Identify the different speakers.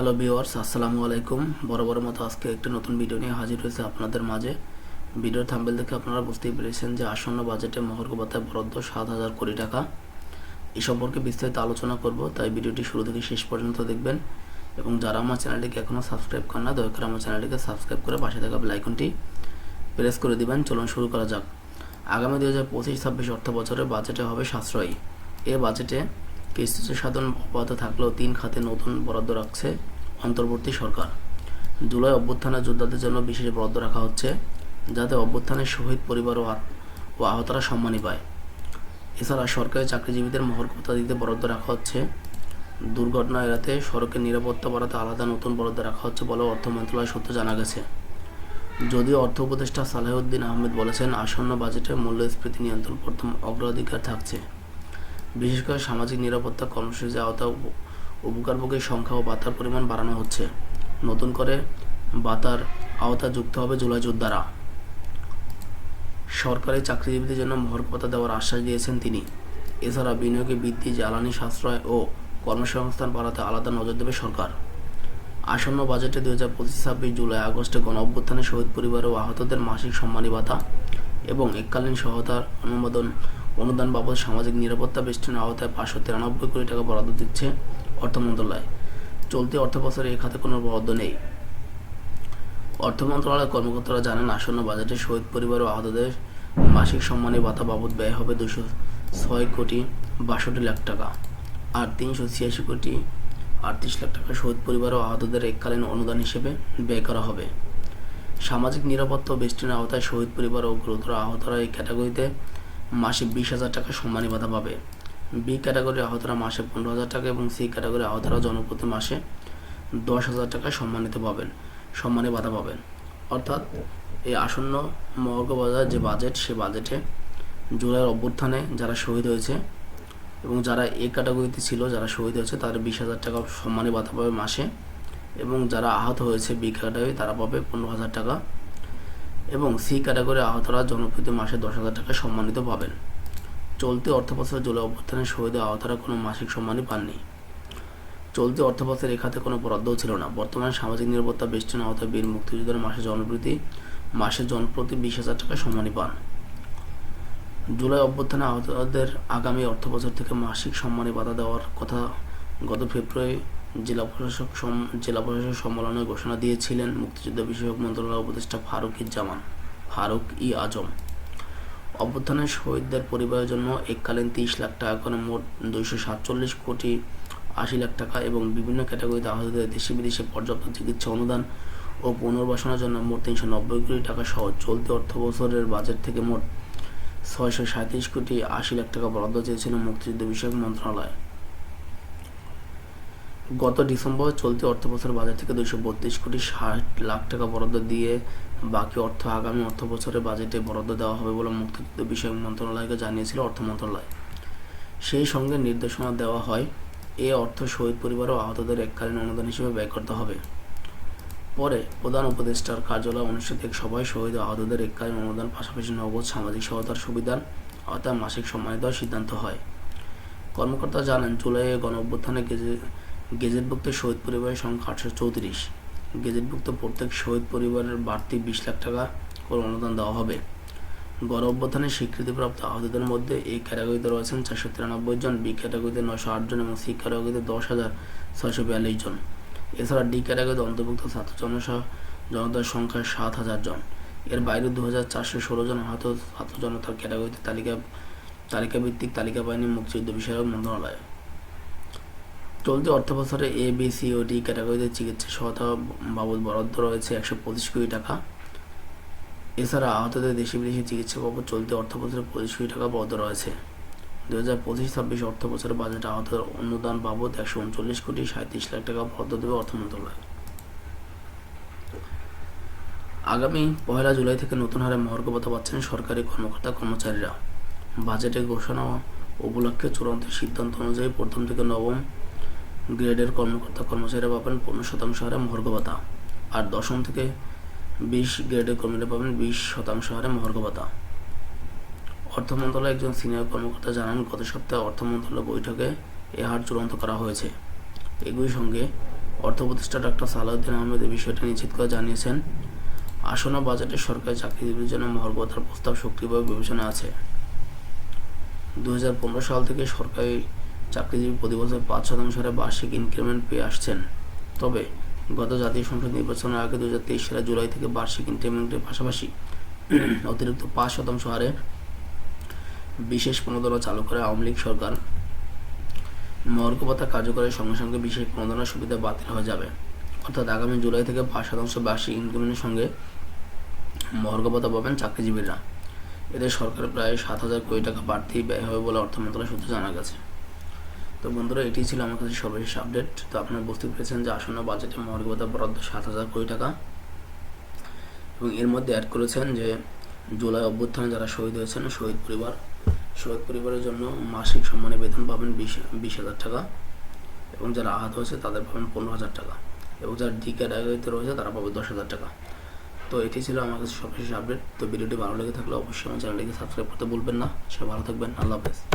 Speaker 1: Hello viewers আসসালামু আলাইকুম। বড় বড় মতো আজকে একটি নতুন ভিডিও নিয়ে হাজির হয়েছে আপনাদের মাঝে। ভিডিওর থাম্বেল দেখে আপনারা বুঝতেই পেরেছেন যে আসন্ন বাজেটে মহর্গ ভাতায় বরাদ্দ সাত হাজার কোটি টাকা। এই সম্পর্কে বিস্তারিত আলোচনা করব, তাই ভিডিওটি শুরু থেকে শেষ পর্যন্ত দেখবেন। এবং যারা আমার চ্যানেলটিকে এখনও সাবস্ক্রাইব করেন না, দয়া করে আমার চ্যানেলটিকে সাবস্ক্রাইব করে পাশে থাকা বেল আইকনটি প্রেস করে দিবেন। চলুন শুরু করা যাক। আগামী দু হাজার পঁচিশ ছাব্বিশ অর্থ বছরে বাজেটে হবে সাশ্রয়ী। এ বাজেটে কৃষিজ সাধন অব্যাহত থাকলেও তিন খাতে নতুন বরাদ্দ রাখছে অন্তর্বর্তী সরকার। জুলাই অভ্যুত্থানের যোদ্ধাদের জন্য বিশেষ বরাদ্দ রাখা হচ্ছে, যাতে অভ্যুত্থানের শহীদ পরিবার ও আহতরা সম্মানী পায়। এছাড়া সরকারি চাকরিজীবীদের মহর্কতা দিতে বরাদ্দ রাখা হচ্ছে। দুর্ঘটনা এড়াতে সড়কের নিরাপত্তা বাড়াতে আলাদা নতুন বরাদ্দ রাখা হচ্ছে বলে অর্থ মন্ত্রণালয় সূত্রে জানা গেছে। যদিও অর্থ উপদেষ্টা সালেহউদ্দিন আহমেদ বলেছেন, আসন্ন বাজেটে মূল্যস্ফীতি নিয়ন্ত্রণ প্রথম অগ্রাধিকার থাকছে। বিশেষ করে সামাজিক নিরাপত্তা কর্মসূচির আওতায় উপ- উপকারভোগীর সংখ্যা ও ভাতার পরিমাণ বাড়ানো হচ্ছে। নতুন করে ভাতার আওতা যুক্ত হবে জুলাই যোদ্ধারা সরকারি চাকরিজীবীদের জন্য মহর্গ ভাতা দেওয়ার আশ্বাস দিয়েছেন তিনি। এছাড়া বিনিয়োগে বৃদ্ধি, জ্বালানি সাশ্রয় ও কর্মসংস্থান বাড়াতে আলাদা নজর দেবে সরকার। আসন্ন বাজেটে দুই হাজার পঁচিশ, ছাব্বিশ জুলাই, আগস্টে গণ অভ্যুত্থানে শহীদ পরিবার ও আহতদের মাসিক সম্মানী ভাতা এবং এককালীন সহায়তার অনুমোদন অনুদান বাবদ সামাজিক নিরাপত্তা বেষ্টনের আওতায় পাঁচশো তিরানব্বই কোটি টাকা বরাদ্দ দিচ্ছে অর্থ মন্ত্রণালয়। চলতি অর্থ বছরে এই খাতে কোনো বরাদ্দ নেই। অর্থ মন্ত্রণালয়ের কর্মকর্তারা জানান, আসন্ন বাজেটে শহীদ পরিবার ও আহতদের মাসিক সম্মানী ভাতা বাবদ ব্যয় হবে দুশো ছয় কোটি বাষট্টি লাখ টাকা আর তিনশো ছিয়াশি কোটি আটত্রিশ লাখ টাকা শহীদ পরিবার ও আহতদের এককালীন অনুদান হিসেবে ব্যয় করা হবে। সামাজিক নিরাপত্তা বেষ্টনের আওতায় শহীদ পরিবার ও গুরুতর আহতরা এই ক্যাটাগরিতে মাসে বিশ হাজার টাকা সম্মানী ভাতা পাবে। বি ক্যাটাগরির আহতরা মাসে পনেরো হাজার টাকা এবং সি ক্যাটাগরির আহতরা জনপ্রতি মাসে দশ হাজার টাকা সম্মানিত পাবেন, সম্মানী ভাতা পাবেন। অর্থাৎ এই আসন্ন মহর্গ বাজার যে বাজেট সে বাজেটে জুলাইয়ের অভ্যুত্থানে যারা শহীদ হয়েছে এবং যারা এ ক্যাটাগরিতে ছিল, যারা শহীদ হয়েছে, তারা বিশ হাজার টাকা সম্মানী ভাতা পাবে মাসে এবং যারা আহত হয়েছে বি ক্যাটাগরি তারা পাবে পনেরো হাজার টাকা এবং সি ক্যাটাগরি আহতরা জনপ্রতি মাসে দশ হাজার টাকা সম্মানিত পাবেন। চলতি অর্থবছরে জুলাই অভ্যুত্থানে শহীদ আহতরা কোনো মাসিক সম্মানই পাননি। চলতি অর্থবছরে এ খাতে কোনো বরাদ্দও ছিল না। বর্তমানে সামাজিক নিরাপত্তা বেষ্টনের আওতায় বীর মুক্তিযোদ্ধার মাসে জনপ্রতি মাসে জনপ্রতি বিশ হাজার টাকা সম্মানী পান। জুলাই অভ্যর্থনে আহতদের আগামী অর্থবছর থেকে মাসিক সম্মানী বাধা দেওয়ার কথা গত ফেব্রুয়ারি জেলা প্রশাসক জেলা প্রশাসক সম্মেলনে ঘোষণা দিয়েছিলেন মুক্তিযুদ্ধ বিষয়ক মন্ত্রণালয়ের উপদেষ্টা ফারুক জামান ফারুক ই আজম অভ্যুত্থানের শহীদদের পরিবারের জন্য এককালীন তিরিশ লাখ টাকা করে মোট দুইশো সাতচল্লিশ কোটি আশি লাখ টাকা এবং বিভিন্ন ক্যাটাগরিতে আহতদের দেশে বিদেশে পর্যাপ্ত চিকিৎসা অনুদান ও পুনর্বাসনের জন্য মোট তিনশো নব্বই কোটি টাকা সহ চলতি অর্থ বছরের বাজেট থেকে মোট ছয়শো সাঁত্রিশ কোটি আশি লাখ টাকা বরাদ্দ চেয়েছিল মুক্তিযুদ্ধ বিষয়ক মন্ত্রণালয়। গত ডিসেম্বর চলতি অর্থ বছর বাজেট থেকে দুইশো বত্রিশ কোটি ষাট লাখ টাকা বরাদ্দ দিয়ে বাকি অর্থ আগামী অর্থ বছরের বাজেটে বরাদ্দ দেওয়া হবে বলে মুক্তিযুদ্ধ বিষয়ক মন্ত্রণালয়কে জানিয়েছিল অর্থ মন্ত্রণালয়। সেই সঙ্গে নির্দেশনা দেওয়া হয়, এ অর্থ শহীদ পরিবার ও আহতদের এককালীন অনুদান হিসেবে ব্যয় করতে হবে। পরে প্রধান উপদেষ্টার কার্যালয় অনুষ্ঠিত এক সভায় শহীদ ও আহতদের এককালীন অনুদান, পাশাপাশি নগদ সামাজিক সহায়তার সুবিধার অর্থাৎ মাসিক সম্মানিত দেওয়ার সিদ্ধান্ত হয়। কর্মকর্তা জানান, জুলাইয়ে গণ অভ্যুত্থানে গেজেটভুক্ত শহীদ পরিবারের সংখ্যা আটশো চৌত্রিশ। গেজেটভুক্ত প্রত্যেক শহীদ পরিবারের বাড়তি বিশ লাখ টাকা করে অনুদান দেওয়া হবে। গণ অভ্যুত্থানের স্বীকৃতিপ্রাপ্ত আহতদের মধ্যে এই ক্যাটাগরিতে রয়েছেন চারশো তিরানব্বই জন, বি ক্যাটাগরিতে নশো আট জন এবং সি ক্যাটাগরিতে দশ হাজার ছয়শো বিয়াল্লিশ জন। এছাড়া ডি ক্যাটাগরিতে অন্তর্ভুক্ত ছাত্র জনসংখ্যা জনতার সংখ্যা সাত হাজার জন। এর বাইরে দু হাজার চারশো ষোলো জন আহত ছাত্র জনতার ক্যাটাগরিতে তালিকা তালিকাভিত্তিক তালিকা পায়নি মুক্তিযুদ্ধ বিষয়ক মন্ত্রণালয়। চলতি অর্থবছরে এ বি সি ও ডি ক্যাটাগরিতে চিকিৎসা সহায়তা বাবদ বরাদ্দ রয়েছে একশো পঁচিশ কোটি টাকা। এছাড়া আহতদের দেশে বিদেশে চিকিৎসা বাবদ চলতি অর্থবছরে পঁচিশ কোটি টাকা বরাদ্দ রয়েছে। দু হাজার পঁচিশ ছাব্বিশ অর্থ বছরের বাজেটে আহতদের অনুদান বাবদ একশো উনচল্লিশ কোটি সাঁত্রিশ লাখ টাকা বরাদ্দ দেবে অর্থ মন্ত্রণালয়। আগামী পয়লা জুলাই থেকে নতুন হারে মহর্গ ভাতা পাচ্ছেন সরকারি কর্মকর্তা কর্মচারীরা। বাজেটে ঘোষণা উপলক্ষে চূড়ান্ত সিদ্ধান্ত অনুযায়ী প্রথম থেকে নবম গ্রেডের কর্মকর্তা কর্মচারীরা পাবেন পনেরো শতাংশ হারে মহর্গ ভাতা আর দশম থেকে বিশ গ্রেডের কর্মীরা পাবেন বিশ শতাংশ হারে মহর্গ ভাতা অর্থ মন্ত্রণালয়ের একজন সিনিয়র কর্মকর্তা জানান, গত সপ্তাহে অর্থ মন্ত্রণালয় বৈঠকে এ হার চূড়ান্ত করা হয়েছে। এগুলির সঙ্গে অর্থ উপদেষ্টা ডক্টর সালাউদ্দিন আহমেদ এই বিষয়টি নিশ্চিত করে জানিয়েছেন, আসন্ন বাজেটে সরকারি চাকরিজীবীর জন্য মহর্বতার প্রস্তাব সক্রিয়ভাবে বিবেচনা আছে। দু হাজার পনেরো সাল থেকে সরকারি চাকরিজীবী প্রতি বছর পাঁচ শতাংশ হারে বার্ষিক ইনক্রিমেন্ট পেয়ে আসছেন। তবে গত জাতীয় সংসদ নির্বাচনের আগে দু হাজার তেইশ সালের জুলাই থেকে বার্ষিক ইনক্রিমেন্টের পাশাপাশি অতিরিক্ত পাঁচ শতাংশ হারে বিশেষ প্রণোদনা চালু করে আওয়ামী লীগ সরকার। মর্গ ভাতা কার্যকরের সঙ্গে সঙ্গে বিশেষ প্রণোদনার সুবিধা বাতিল হয়ে যাবে। অর্থাৎ আগামী জুলাই থেকে পাঁচ শতাংশ বার্ষিক ইনক্রিমেন্টের সঙ্গে মর্গ ভাতা পাবেন চাকরিজীবীরা। এদের সরকার প্রায় সাত হাজার কোটি টাকা বাড়তি ব্যয় হবে বলে অর্থ মন্ত্রণালয় সূত্রে জানা গেছে। তো বন্ধুরা এটি ছিল আমার কাছে সর্বশেষ আপডেট তো আপনারা বুঝতে পেরেছেন যে আসন্ন বাজেটে মর্গ বরাদ্দ সাত হাজার কোটি টাকা। এবং এর মধ্যে অ্যাড করেছেন যে জুলাই অভ্যুত্থানে যারা শহীদ হয়েছেন, শহীদ পরিবার, শহীদ পরিবারের জন্য মাসিক সম্মানে বেতন পাবেন বিশ বিশ হাজার টাকা। এবং যারা আহত হয়েছে, তাদের পাবেন পনেরো হাজার টাকা। এবং যারা ডি ক্যাটাগরিতে রয়েছে, তারা পাবে দশ হাজার টাকা। তো এটি ছিল আমার কাছে সর্বশেষ আপডেট তো ভিডিওটি ভালো লেগে থাকলে অবশ্যই আমার চ্যানেলটিকে সাবস্ক্রাইব করতে ভুলবেন না। সে ভালো থাকবেন। আল্লাহ হাফেজ।